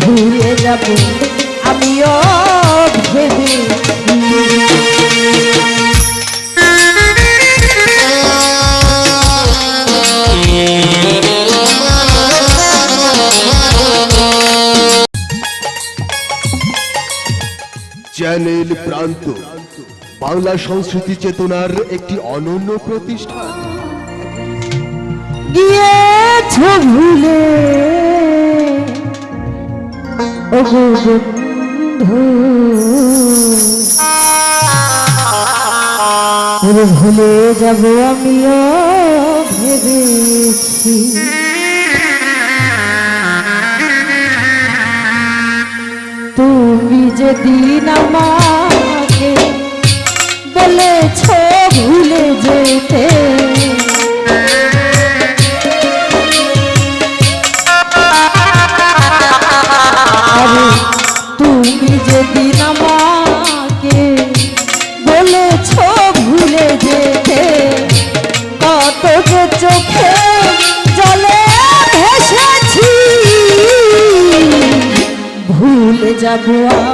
ঘুরে যাব। আমিও ভেবে চ্যানেল প্রান্ত বাংলা সংস্কৃতি চেতনার একটি অনন্য প্রতিষ্ঠান। গিয়েছ ভুলে। ভুলে যাব আমিও ভেবেছি। তুমি যদি নামা Jaguar.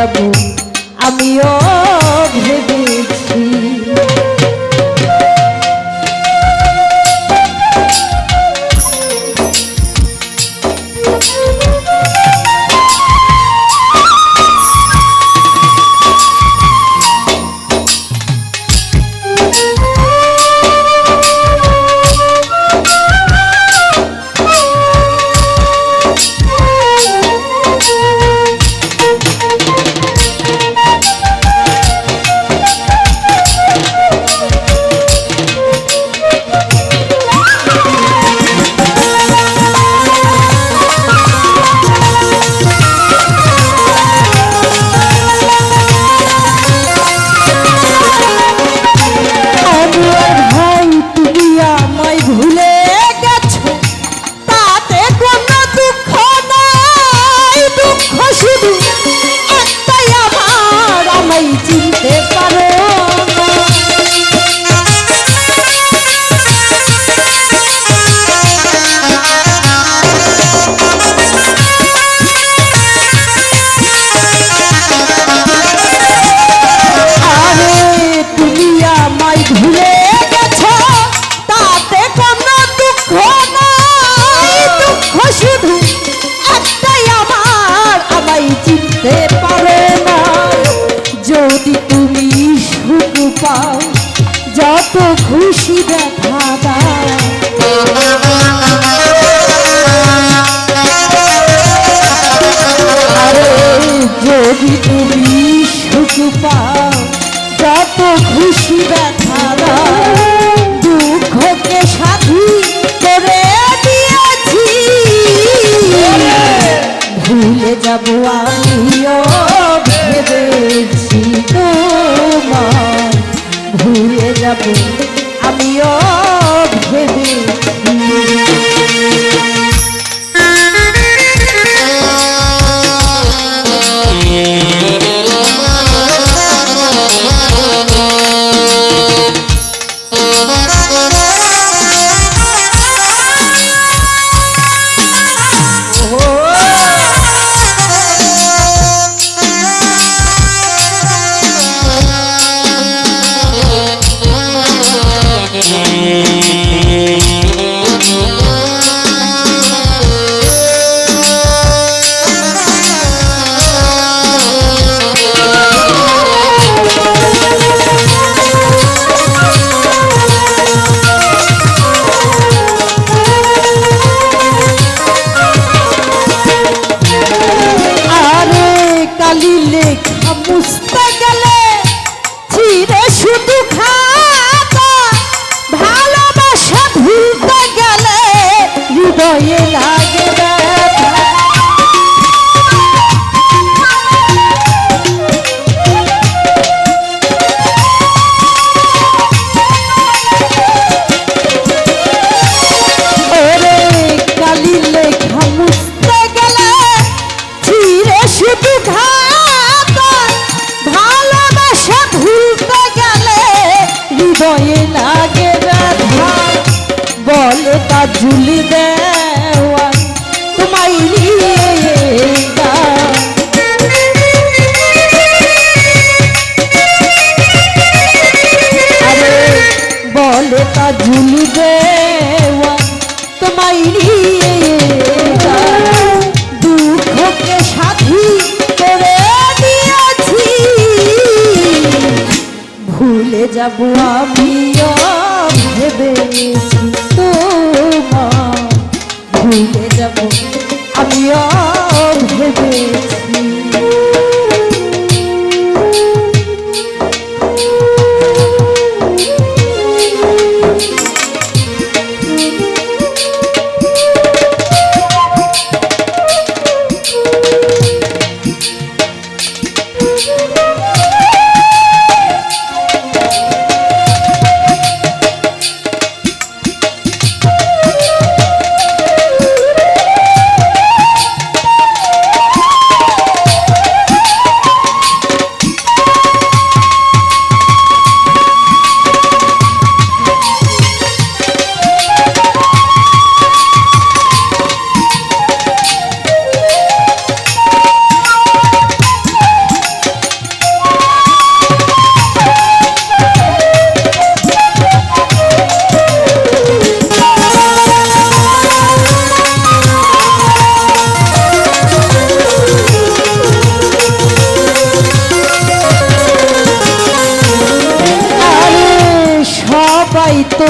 যাব। আমিও তা ঝুলি দেওয়া তোমায় বলে তা দেওয়া দুঃখকে সাথী করে দিয়েছি। ভুলে যাব আমিও যাব। আমিও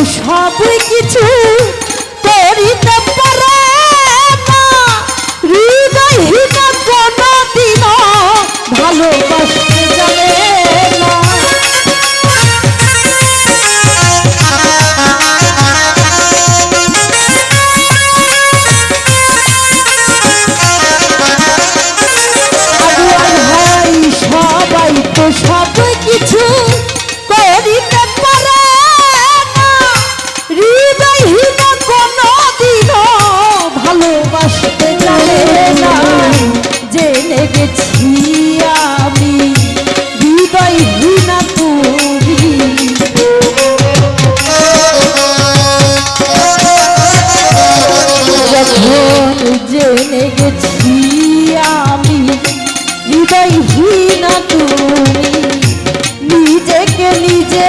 সব তাই ঘৃণা তুমি। নিজেকে নিজে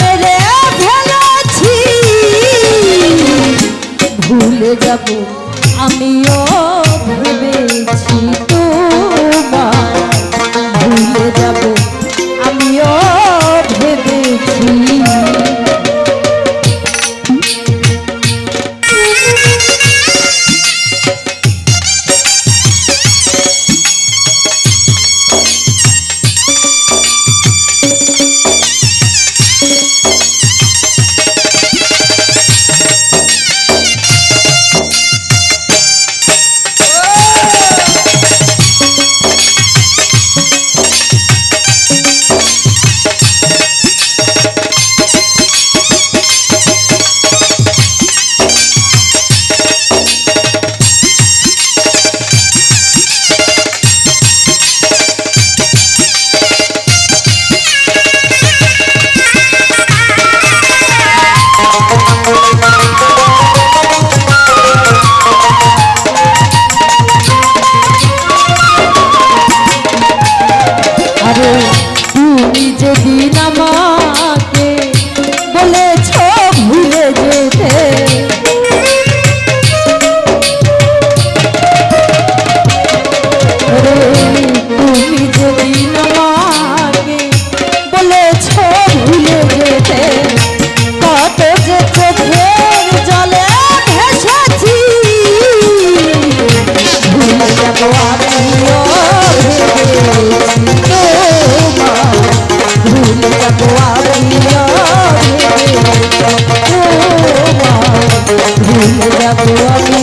মেরে ফেলেছি। ভুলে যাব আমিও ভুলে যাব আমি